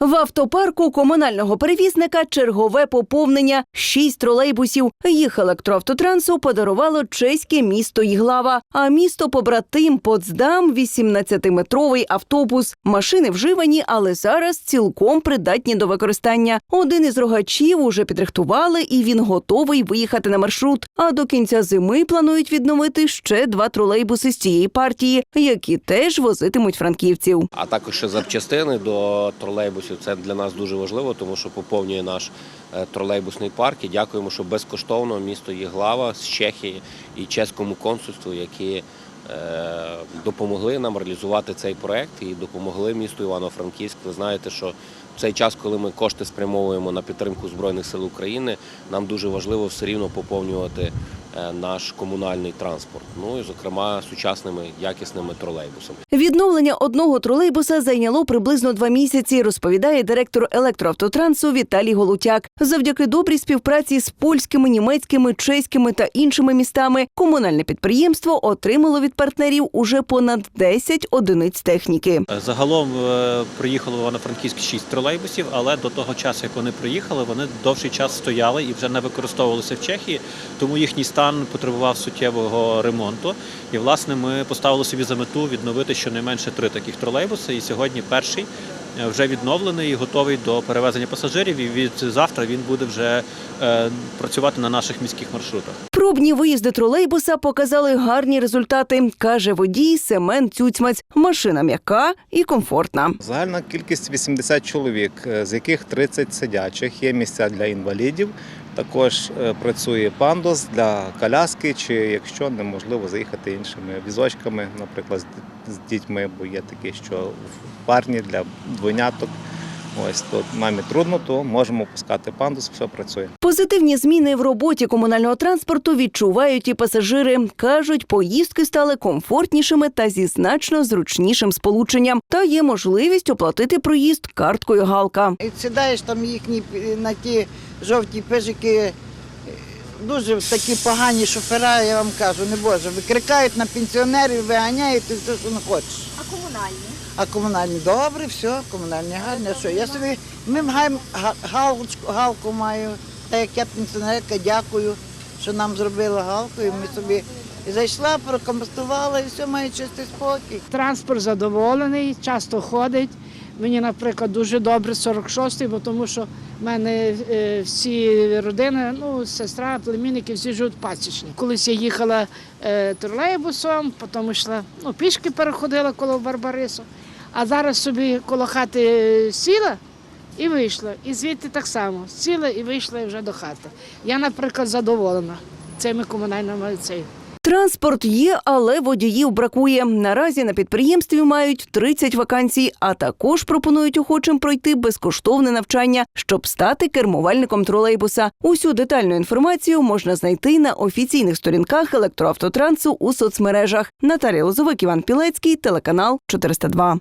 В автопарку комунального перевізника чергове поповнення шість тролейбусів. Їх електроавтотрансу подарувало чеське місто Їглава. А місто побратим Потсдам 18-метровий автобус. Машини вживані, але зараз цілком придатні до використання. Один із рогачів уже підрихтували, і він готовий виїхати на маршрут. А до кінця зими планують відновити ще два тролейбуси з цієї партії, які теж возитимуть франківців. А також запчастини до тролейбусів. Це для нас дуже важливо, тому що поповнює наш е, тролейбусний парк. І дякуємо, що безкоштовно місто Єглава з Чехії і чеському консульству, які е, допомогли нам реалізувати цей проект і допомогли місту Івано-Франківськ. Ви знаєте, що в цей час, коли ми кошти спрямовуємо на підтримку Збройних сил України, нам дуже важливо все рівно поповнювати наш комунальний транспорт. Ну і зокрема сучасними якісними тролейбусами. Відновлення одного тролейбуса зайняло приблизно два місяці, розповідає директор електроавтотрансу Віталій Голутяк. Завдяки добрій співпраці з польськими, німецькими, чеськими та іншими містами комунальне підприємство отримало від партнерів уже понад 10 одиниць техніки. Загалом е, приїхало в Івано-Франківськ 6 тролейбусів, але до того часу, як вони приїхали, вони довший час стояли і вже не використовувалися в Чехії, тому їхній стан потребував суттєвого ремонту. І власне ми поставили собі за мету відновити щонайменше три таких тролейбуси. І сьогодні перший е, вже відновлений і готовий до перевезення пасажирів. І від завтра він буде вже е, працювати на наших міських маршрутах. Пробні виїзди тролейбуса показали гарні результати, каже водій Семен Цюцьмаць. Машина м'яка і комфортна. Загальна кількість 80 чоловік, е, з яких 30 сидячих. Є місця для інвалідів. Також е, працює пандус для коляски, чи якщо неможливо заїхати іншими візочками, наприклад, з дітьми, бо є такі, що в парні для двойняток. Ось тут мамі трудно, то можемо пускати пандус, все працює. Позитивні зміни в роботі комунального транспорту відчувають і пасажири. кажуть, поїздки стали комфортнішими та зі значно зручнішим сполученням. Та є можливість оплатити проїзд карткою Галка. І сідаєш там їхні на ті жовті пижики, дуже такі погані шофера, я вам кажу, не боже, викрикають на пенсіонерів, виганяють і все, що не хочеш. А комунальні? А комунальні добре, все, комунальні гарні. А що? Я собі ми маємо галочку, галку маю, так як я пенсіонерка, дякую, що нам зробили галку, і ми собі і зайшла, прокомпостувала і все, має чистий спокій. Транспорт задоволений, часто ходить. Мені, наприклад, дуже добре 46-й, бо тому що в мене е, всі родини, ну, сестра, племінники, всі живуть пасічні. Колись я їхала е, тролейбусом, потім йшла, ну, пішки переходила коло Барбарису, а зараз собі коло хати сіла і вийшла. І звідти так само сіла і вийшла вже до хати. Я, наприклад, задоволена цими комунальними цей. Транспорт є, але водіїв бракує. Наразі на підприємстві мають 30 вакансій, а також пропонують охочим пройти безкоштовне навчання, щоб стати кермувальником тролейбуса. Усю детальну інформацію можна знайти на офіційних сторінках електроавтотрансу у соцмережах. Наталія Лозовик, Іван Пілецький, телеканал 402.